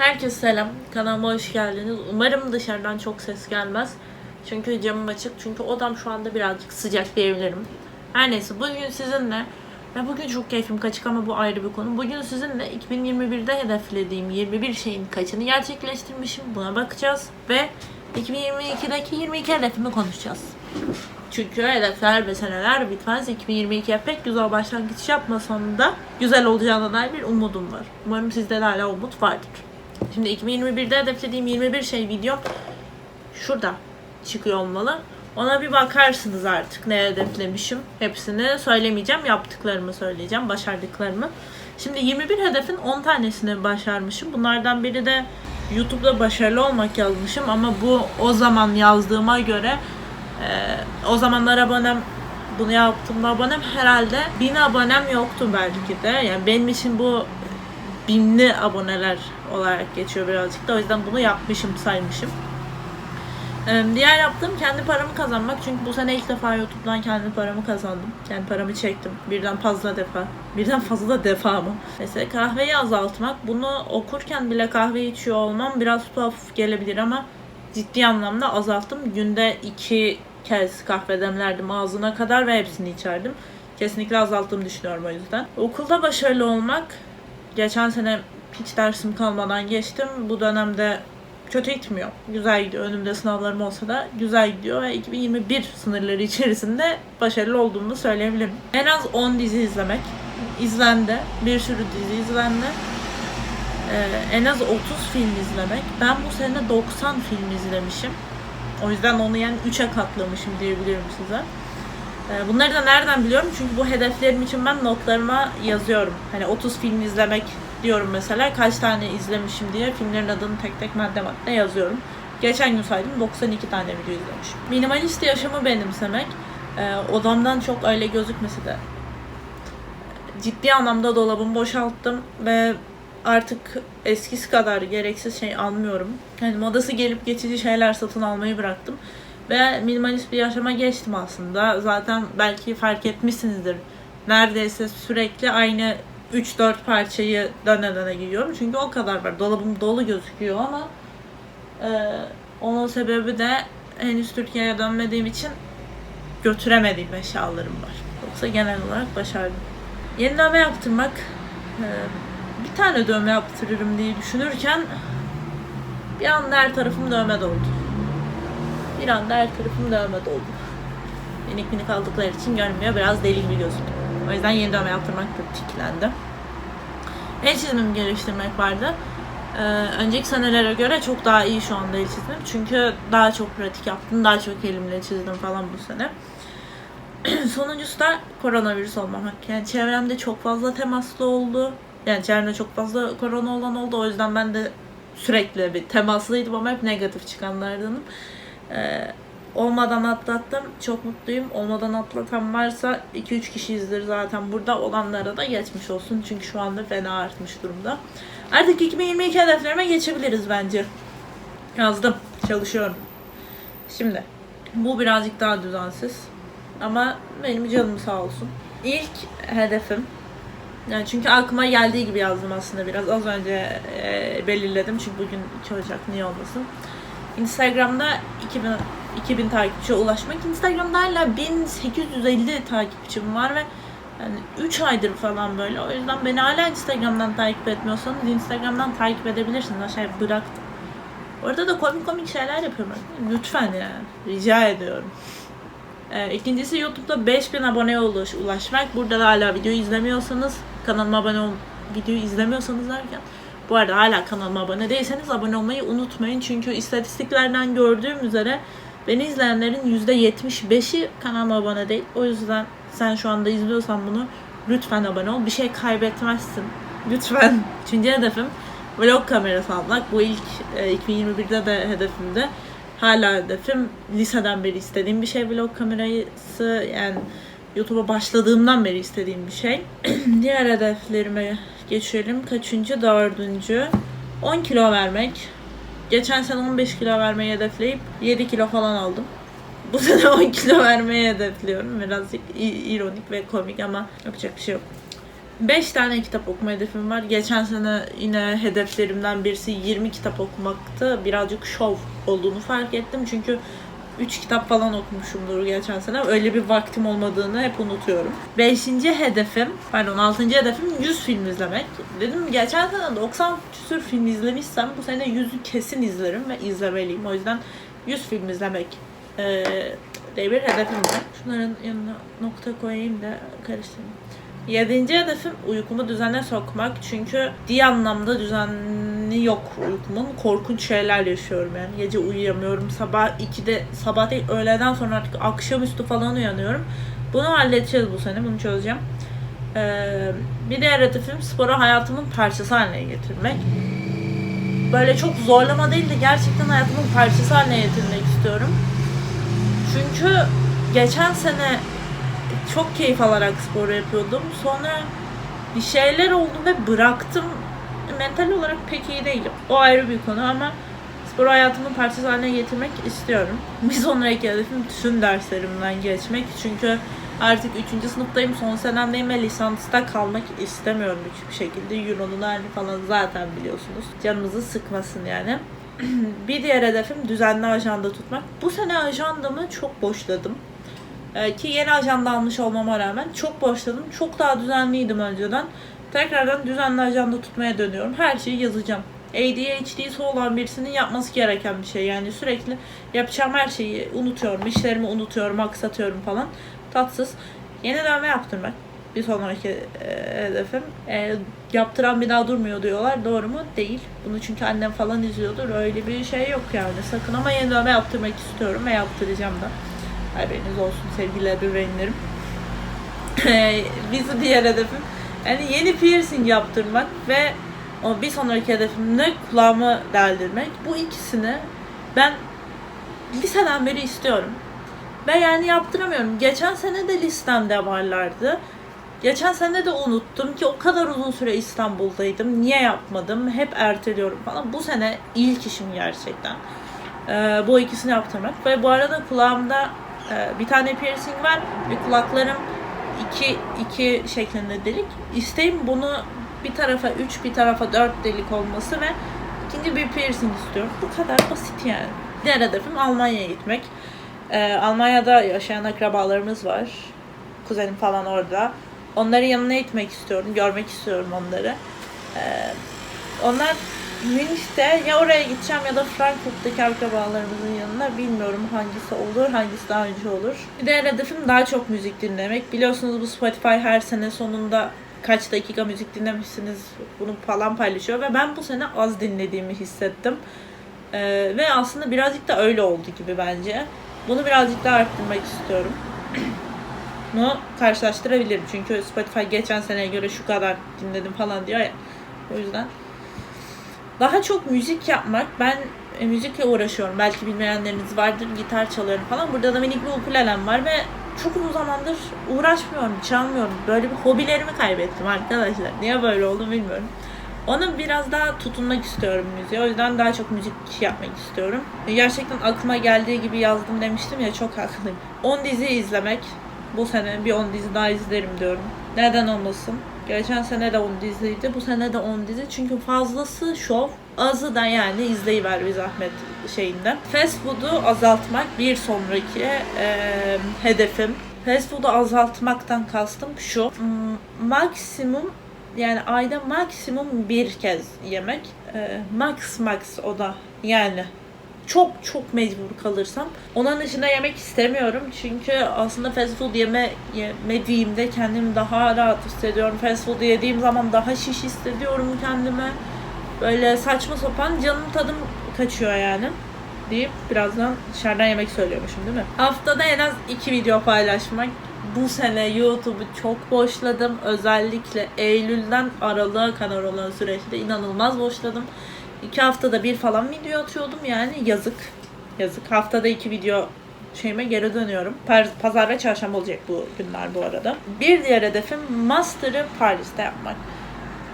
Herkese selam. Kanalıma hoş geldiniz. Umarım dışarıdan çok ses gelmez. Çünkü camım açık. Çünkü odam şu anda birazcık sıcak diyebilirim. Her neyse bugün sizinle ve bugün çok keyfim kaçık ama bu ayrı bir konu. Bugün sizinle 2021'de hedeflediğim 21 şeyin kaçını gerçekleştirmişim. Buna bakacağız. Ve 2022'deki 22 hedefimi konuşacağız. Çünkü hedefler ve seneler bitmez. 2022'ye pek güzel başlangıç yapmasam da güzel olacağına dair bir umudum var. Umarım sizde de hala umut vardır. Şimdi 2021'de hedeflediğim 21 şey videom şurada çıkıyor olmalı. Ona bir bakarsınız artık ne hedeflemişim. Hepsini söylemeyeceğim. Yaptıklarımı söyleyeceğim. Başardıklarımı. Şimdi 21 hedefin 10 tanesini başarmışım. Bunlardan biri de YouTube'da başarılı olmak yazmışım ama bu o zaman yazdığıma göre ee, o zamanlar abonem bunu yaptığımda abonem herhalde 1000 abonem yoktu belki de. Yani benim için bu binli aboneler olarak geçiyor birazcık da. O yüzden bunu yapmışım, saymışım. Ee, Diğer yaptığım kendi paramı kazanmak. Çünkü bu sene ilk defa YouTube'dan kendi paramı kazandım. Kendi paramı çektim. Birden fazla defa. Birden fazla defa mı? Mesela kahveyi azaltmak. Bunu okurken bile kahve içiyor olmam biraz tuhaf gelebilir ama ciddi anlamda azalttım. Günde iki kez kahve demlerdim ağzına kadar ve hepsini içerdim. Kesinlikle azalttığımı düşünüyorum o yüzden. Okulda başarılı olmak. Geçen sene hiç dersim kalmadan geçtim. Bu dönemde kötü gitmiyor. Güzel gidiyor. Önümde sınavlarım olsa da güzel gidiyor ve 2021 sınırları içerisinde başarılı olduğumu söyleyebilirim. En az 10 dizi izlemek. izlendi. Bir sürü dizi izlendi. Ee, en az 30 film izlemek. Ben bu sene 90 film izlemişim. O yüzden onu yani 3'e katlamışım diyebilirim size. Ee, bunları da nereden biliyorum? Çünkü bu hedeflerim için ben notlarıma yazıyorum. Hani 30 film izlemek diyorum mesela. Kaç tane izlemişim diye filmlerin adını tek tek madde madde yazıyorum. Geçen gün saydım 92 tane video izlemişim. Minimalist yaşamı benimsemek. Ee, odamdan çok öyle gözükmesi de ciddi anlamda dolabımı boşalttım ve artık eskisi kadar gereksiz şey almıyorum. Yani modası gelip geçici şeyler satın almayı bıraktım. Ve minimalist bir yaşama geçtim aslında. Zaten belki fark etmişsinizdir. Neredeyse sürekli aynı 3-4 parçayı döne döne giyiyorum. Çünkü o kadar var. Dolabım dolu gözüküyor ama e, onun sebebi de henüz Türkiye'ye dönmediğim için götüremediğim eşyalarım var. Yoksa genel olarak başardım. Yeni dövme yaptırmak e, bir tane dövme yaptırırım diye düşünürken bir anda her tarafım dövme doldu. Bir anda her tarafım dövme doldu. Minik minik aldıkları için görünmüyor. Biraz deli gibi gözüküyor. O yüzden yeni dövme yaptırmak da tiklendi. El çizimimi geliştirmek vardı. Ee, önceki senelere göre çok daha iyi şu anda el çizimim. Çünkü daha çok pratik yaptım. Daha çok elimle çizdim falan bu sene. Sonuncusu da koronavirüs olmamak. Yani çevremde çok fazla temaslı oldu. Yani çevremde çok fazla korona olan oldu. O yüzden ben de sürekli bir temaslıydım ama hep negatif çıkanlardanım. Ee, olmadan atlattım. Çok mutluyum. Olmadan atlatan varsa 2-3 kişiyizdir zaten burada. Olanlara da geçmiş olsun. Çünkü şu anda fena artmış durumda. Artık 2022 hedeflerime geçebiliriz bence. Yazdım. Çalışıyorum. Şimdi bu birazcık daha düzensiz. Ama benim canım sağ olsun. İlk hedefim yani çünkü aklıma geldiği gibi yazdım aslında biraz. Az önce e, belirledim çünkü bugün 2 Ocak niye olmasın. Instagram'da 2000 2000 takipçiye ulaşmak. Instagram'da hala 1850 takipçim var ve yani 3 aydır falan böyle. O yüzden beni hala Instagram'dan takip etmiyorsanız Instagram'dan takip edebilirsiniz. Aşağıya bıraktım. Orada da komik komik şeyler yapıyorum. Lütfen yani. Rica ediyorum. Ee, ikincisi YouTube'da 5000 aboneye ulaş, ulaşmak. Burada da hala video izlemiyorsanız kanalıma abone ol, videoyu izlemiyorsanız derken bu arada hala kanalıma abone değilseniz abone olmayı unutmayın. Çünkü istatistiklerden gördüğüm üzere beni izleyenlerin %75'i kanalıma abone değil. O yüzden sen şu anda izliyorsan bunu lütfen abone ol. Bir şey kaybetmezsin. Lütfen. Üçüncü hedefim vlog kamerası almak. Bu ilk e, 2021'de de hedefimde. Hala hedefim liseden beri istediğim bir şey vlog kamerası. Yani YouTube'a başladığımdan beri istediğim bir şey. Diğer hedeflerime geçelim. Kaçıncı? Dördüncü. 10 kilo vermek. Geçen sene 15 kilo vermeyi hedefleyip 7 kilo falan aldım. Bu sene 10 kilo vermeyi hedefliyorum. Birazcık i- ironik ve komik ama yapacak bir şey yok. 5 tane kitap okuma hedefim var. Geçen sene yine hedeflerimden birisi 20 kitap okumaktı. Birazcık şov olduğunu fark ettim. Çünkü 3 kitap falan okumuşumdur geçen sene. Öyle bir vaktim olmadığını hep unutuyorum. 5. hedefim, pardon 6. hedefim 100 film izlemek. Dedim geçen sene 90 küsür film izlemişsem bu sene 100'ü kesin izlerim ve izlemeliyim. O yüzden 100 film izlemek ee, diye bir hedefim var. Şunların yanına nokta koyayım da karıştırmayayım. Yedinci hedefim uykumu düzene sokmak. Çünkü diğer anlamda düzenli yok uykumun. Korkunç şeyler yaşıyorum yani. Gece uyuyamıyorum. Sabah 2'de, sabah değil öğleden sonra artık akşamüstü falan uyanıyorum. Bunu halledeceğiz bu sene. Bunu çözeceğim. Ee, bir diğer hedefim sporu hayatımın parçası haline getirmek. Böyle çok zorlama değil de gerçekten hayatımın parçası haline getirmek istiyorum. Çünkü geçen sene çok keyif alarak spor yapıyordum. Sonra bir şeyler oldu ve bıraktım. Mental olarak pek iyi değilim. O ayrı bir konu ama spor hayatımın parçası haline getirmek istiyorum. Bir sonraki hedefim tüm derslerimden geçmek. Çünkü artık 3. sınıftayım, son senemdeyim ve lisansta kalmak istemiyorum hiçbir şekilde. Euro'nun halini falan zaten biliyorsunuz. Canımızı sıkmasın yani. bir diğer hedefim düzenli ajanda tutmak. Bu sene ajandamı çok boşladım. Ee, ki yeni ajanda almış olmama rağmen çok boşladım. Çok daha düzenliydim önceden. Tekrardan düzenli ajanda tutmaya dönüyorum. Her şeyi yazacağım. ADHD'si olan birisinin yapması gereken bir şey. Yani sürekli yapacağım her şeyi unutuyorum. İşlerimi unutuyorum, aksatıyorum falan. Tatsız. Yeni dövme yaptırmak. Bir sonraki e, hedefim. E, yaptıran bir daha durmuyor diyorlar. Doğru mu? Değil. Bunu çünkü annem falan izliyordur. Öyle bir şey yok yani. Sakın ama yeni dövme yaptırmak istiyorum ve yaptıracağım da. Haberiniz olsun sevgili ebeveynlerim. Bizim diğer hedefim yani yeni piercing yaptırmak ve bir sonraki hedefim de kulağımı deldirmek. Bu ikisini ben liseden beri istiyorum. Ve yani yaptıramıyorum. Geçen sene de listemde varlardı. Geçen sene de unuttum ki o kadar uzun süre İstanbul'daydım. Niye yapmadım? Hep erteliyorum falan. Bu sene ilk işim gerçekten. Ee, bu ikisini yaptırmak. Ve bu arada kulağımda e, bir tane piercing var ve kulaklarım iki, iki şeklinde delik. İsteğim bunu bir tarafa üç, bir tarafa dört delik olması ve ikinci bir piercing istiyorum. Bu kadar basit yani. Diğer hedefim Almanya'ya gitmek. Ee, Almanya'da yaşayan akrabalarımız var. Kuzenim falan orada. Onların yanına gitmek istiyorum. Görmek istiyorum onları. Ee, onlar Münih'te ya oraya gideceğim ya da Frankfurt'taki akrabalarımızın yanına bilmiyorum hangisi olur, hangisi daha önce olur. Bir diğer hedefim daha çok müzik dinlemek. Biliyorsunuz bu Spotify her sene sonunda kaç dakika müzik dinlemişsiniz bunu falan paylaşıyor ve ben bu sene az dinlediğimi hissettim. Ee, ve aslında birazcık da öyle oldu gibi bence. Bunu birazcık daha arttırmak istiyorum. Bunu karşılaştırabilirim çünkü Spotify geçen seneye göre şu kadar dinledim falan diyor ya. O yüzden daha çok müzik yapmak. Ben e, müzikle uğraşıyorum. Belki bilmeyenleriniz vardır. Gitar çalıyorum falan. Burada da minik bir ukulelem var ve çok uzun zamandır uğraşmıyorum, çalmıyorum. Böyle bir hobilerimi kaybettim arkadaşlar. Niye böyle oldu bilmiyorum. Onu biraz daha tutunmak istiyorum müziğe. O yüzden daha çok müzik yapmak istiyorum. Gerçekten aklıma geldiği gibi yazdım demiştim ya çok haklıyım. 10 dizi izlemek. Bu sene bir 10 dizi daha izlerim diyorum. Neden olmasın? Geçen sene de 10 diziydi. Bu sene de 10 dizi. Çünkü fazlası şov. Azı da yani izleyiver bir zahmet şeyinden. Fast food'u azaltmak bir sonraki e, hedefim. Fast food'u azaltmaktan kastım şu. Maksimum yani ayda maksimum bir kez yemek. E, max max o da yani çok çok mecbur kalırsam onun dışında yemek istemiyorum. Çünkü aslında fast food yeme, yemediğimde kendimi daha rahat hissediyorum. Fast food yediğim zaman daha şiş hissediyorum kendime. Böyle saçma sapan canım tadım kaçıyor yani deyip birazdan dışarıdan yemek söylüyormuşum değil mi? Haftada en az iki video paylaşmak. Bu sene YouTube'u çok boşladım. Özellikle Eylül'den Aralık'a kadar olan süreçte inanılmaz boşladım. İki haftada bir falan video atıyordum yani yazık. Yazık. Haftada iki video şeyime geri dönüyorum. Pazar ve çarşamba olacak bu günler bu arada. Bir diğer hedefim Master'ı Paris'te yapmak.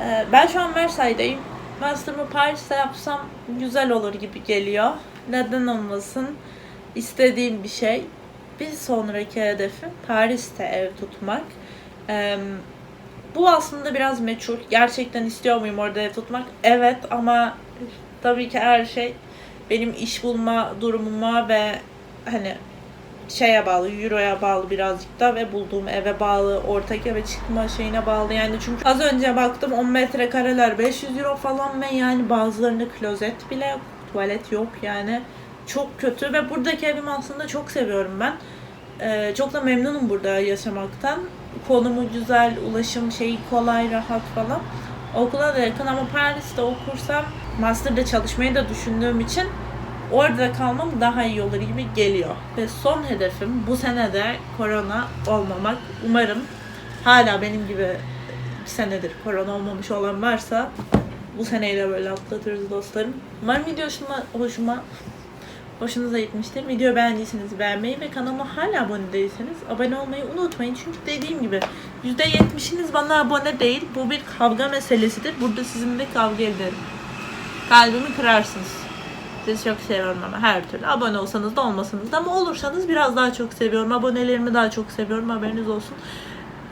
Ee, ben şu an Versailles'deyim. Master'ımı Paris'te yapsam güzel olur gibi geliyor. Neden olmasın? İstediğim bir şey. Bir sonraki hedefim Paris'te ev tutmak. Bu aslında biraz meçhul. Gerçekten istiyor muyum orada ev tutmak? Evet ama tabii ki her şey benim iş bulma durumuma ve hani şeye bağlı, euroya bağlı birazcık da ve bulduğum eve bağlı, ortak eve çıkma şeyine bağlı. Yani çünkü az önce baktım 10 metrekareler 500 euro falan ve yani bazılarında klozet bile yok, tuvalet yok yani. Çok kötü ve buradaki evimi aslında çok seviyorum ben. Ee, çok da memnunum burada yaşamaktan. Konumu güzel, ulaşım şeyi kolay, rahat falan. Okula da yakın ama Paris'te okursam master'da çalışmayı da düşündüğüm için orada kalmam daha iyi olur gibi geliyor. Ve son hedefim bu sene de korona olmamak. Umarım hala benim gibi bir senedir korona olmamış olan varsa bu seneyi de böyle atlatırız dostlarım. Umarım video hoşuma, hoşuma hoşunuza gitmiştir. Video beğendiyseniz beğenmeyi ve kanalıma hala abone değilseniz abone olmayı unutmayın. Çünkü dediğim gibi %70'iniz bana abone değil. Bu bir kavga meselesidir. Burada sizinle kavga ederim. Kalbimi kırarsınız. Sizi çok seviyorum ama her türlü. Abone olsanız da olmasanız da ama olursanız biraz daha çok seviyorum. Abonelerimi daha çok seviyorum. Haberiniz olsun.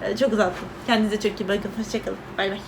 Ee, Çok uzattım. Kendinize çok iyi bakın. Hoşçakalın. Bay bay.